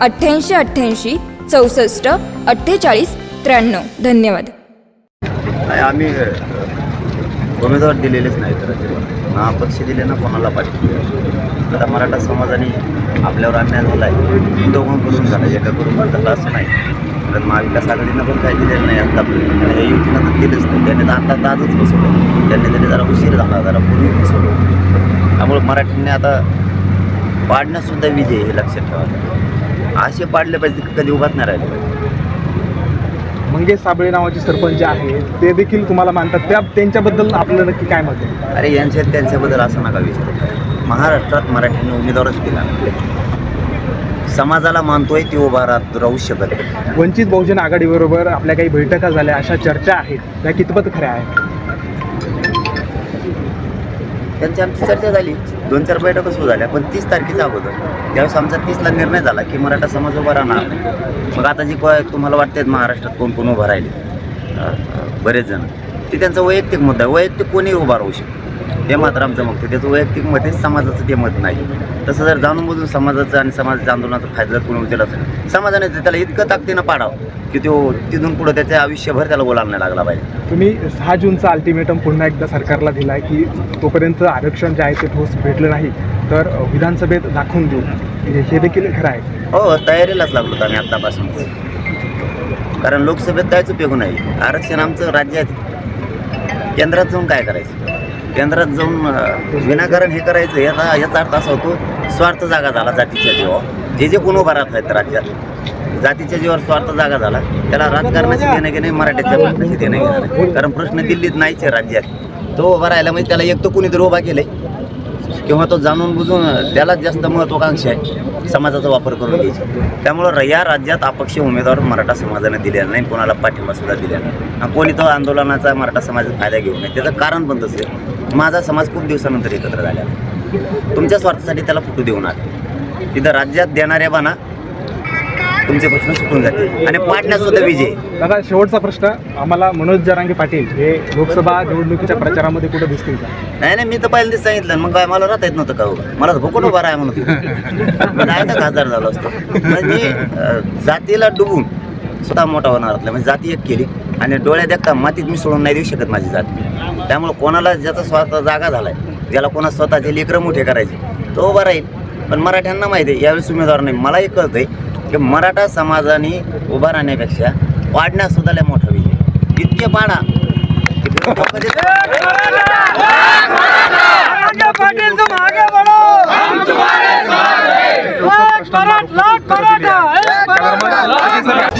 अठ्ठ्याऐंशी अठ्ठ्याऐंशी चौसष्ट अठ्ठेचाळीस त्र्याण्णव. धन्यवाद. नाही आम्ही उमेदवार दिलेलेच नाही तर ना अपक्ष दिले ना कोणाला पाठवले आता मराठा समाजाने आपल्यावर अन्याय झाला आहे दोघांकडून झाला एकाकडून झाला असं नाही. कारण महाविकास आघाडीनं पण काही दिलेलं नाही आत्तापर्यंत आणि या युतीनं तर दिलंच नाही. त्यांनी तर आत्ता आजच बसवलं त्यांनी त्यांनी जरा उशीर झाला जरा पूर्वी बसवलं त्यामुळे मराठींनी आता पाडण्यासुद्धा विधी आहे हे लक्षात ठेवा. असे पाडले पाहिजे कधी उभाच नाही राहिले पाहिजे. मंगेश साबळे नावाचे सरपंच आहे ते देखील तुम्हाला मानतात. त्या त्यांच्याबद्दल आपलं नक्की काय मत आहे? अरे यांच्या त्यांच्याबद्दल असं नका विचारू. महाराष्ट्रात मराठ्यांनी उमेदवारच दिला समाजाला मानतोय ती उभा राहत राहू शकत नाही. वंचित बहुजन आघाडीबरोबर आपल्या काही बैठका झाल्या अशा चर्चा आहेत. त्या कितपत खऱ्या आहेत? त्यांची आमची चर्चा झाली. दोन चार बैठका सुरू झाल्या पण तीस तारखेच्या अगोदर. त्यावेळेस आमचा तीसला निर्णय झाला की मराठा समाज उभा राहणार. नाही मग आता जी को- तुम्हाला वाटते महाराष्ट्रात कोण कोण उभं राहिले? बरेच जण. ते त्यांचा वैयक्तिक मुद्दा आहे. वैयक्तिक कोणी उभा राहू शकतो. ते मात्र आमचं मत ते त्याचं वैयक्तिक मत समाजाचं ते मत नाही. तसं जर जाणून बुजून समाजाचं आणि समाजाच्या आंदोलनाचा फायदा जर कोणी उचलला असेल समाजाने त्याला इतकं ताकदीनं पाडावं की तो तिथून पुढं त्याच्या आयुष्यभर त्याला बोलायला नाही लागला पाहिजे. तुम्ही सहा जूनचा अल्टिमेटम पुन्हा एकदा सरकारला दिला आहे की तोपर्यंत आरक्षण जे आहे ते ठोस भेटलं नाही तर विधानसभेत दाखवून देऊ. हे देखील खरं आहे. हो तयारीलाच लागलो होतो आम्ही आत्तापासून. कारण लोकसभेत काहीच उपयोग नाही. आरक्षण आमचं राज्य आहे. केंद्रात जाऊन काय करायचं? केंद्रात जाऊन विनाकारण हे करायचं याचा याचा अर्थ असा होतो स्वार्थ जागा झाला जातीच्या जीवावर. जे जे कोण उभा राहत आहेत राज्यात जातीच्या जीवावर स्वार्थ जागा झाला त्याला राजकारणाशी देणं घेणे मराठ्याच्या प्रश्नाशी देणं घेणं नाही. कारण प्रश्न दिल्लीत नाहीच आहे राज्यात. तो उभा राहिला म्हणजे त्याला एक तर कुणीतरी उभा केलंय. किंवा तो जाणून बुजून त्यालाच जास्त महत्वाकांक्षी आहे समाजाचा वापर करून घ्यायची. त्यामुळं र- या राज्यात अपक्ष उमेदवार मराठा समाजाने दिलेला नाही कोणाला पाठिंबासुद्धा दिला नाही. आणि कोणी तो आंदोलनाचा मराठा समाजाचा फायदा घेऊ नये त्याचं कारण पण तसं आहे. माझा समाज खूप दिवसानंतर एकत्र झाला तुमच्या स्वार्थासाठी त्याला फुटू देऊ नका. तिथं राज्यात देणाऱ्या बाना तुमचे प्रश्न सुटून जातील. आणि पाटण्यात सुद्धा विजय. दादा शेवटचा प्रश्न. आम्हाला मनोज जरांगे पाटील हे लोकसभा निवडणुकीच्या प्रचारामध्ये कुठं दिसतील का? नाही नाही मी तर पहिल्यांदाच सांगितलं. मग काय मला राहता येत नव्हतं का हो? मला भुकट उभा आहे म्हणून डायरेक्ट खासदार झालो असतो. म्हणजे मी जातीला डुबून स्वतः मोठा होणार असला म्हणजे जाती एक केली. आणि डोळ्यात एकटा मातीत मी सोडून नाही देऊ शकत माझी जात. त्यामुळे कोणाला ज्याचा स्वतः जागा झालाय ज्याला कोणा स्वतःचे लेकरं मोठे करायचे तो उभा राहील. पण मराठ्यांना माहिती आहे यावेळेस उमेदवार नाही. मला एक आहे की मराठा समाजाने उभा राहण्यापेक्षा वाढण्यास लय मोठा विजय इतके पाडा.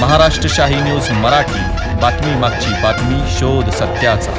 महाराष्ट्र शाही न्यूज मराठी. बातमी मागची बातमी शोध सत्याचा.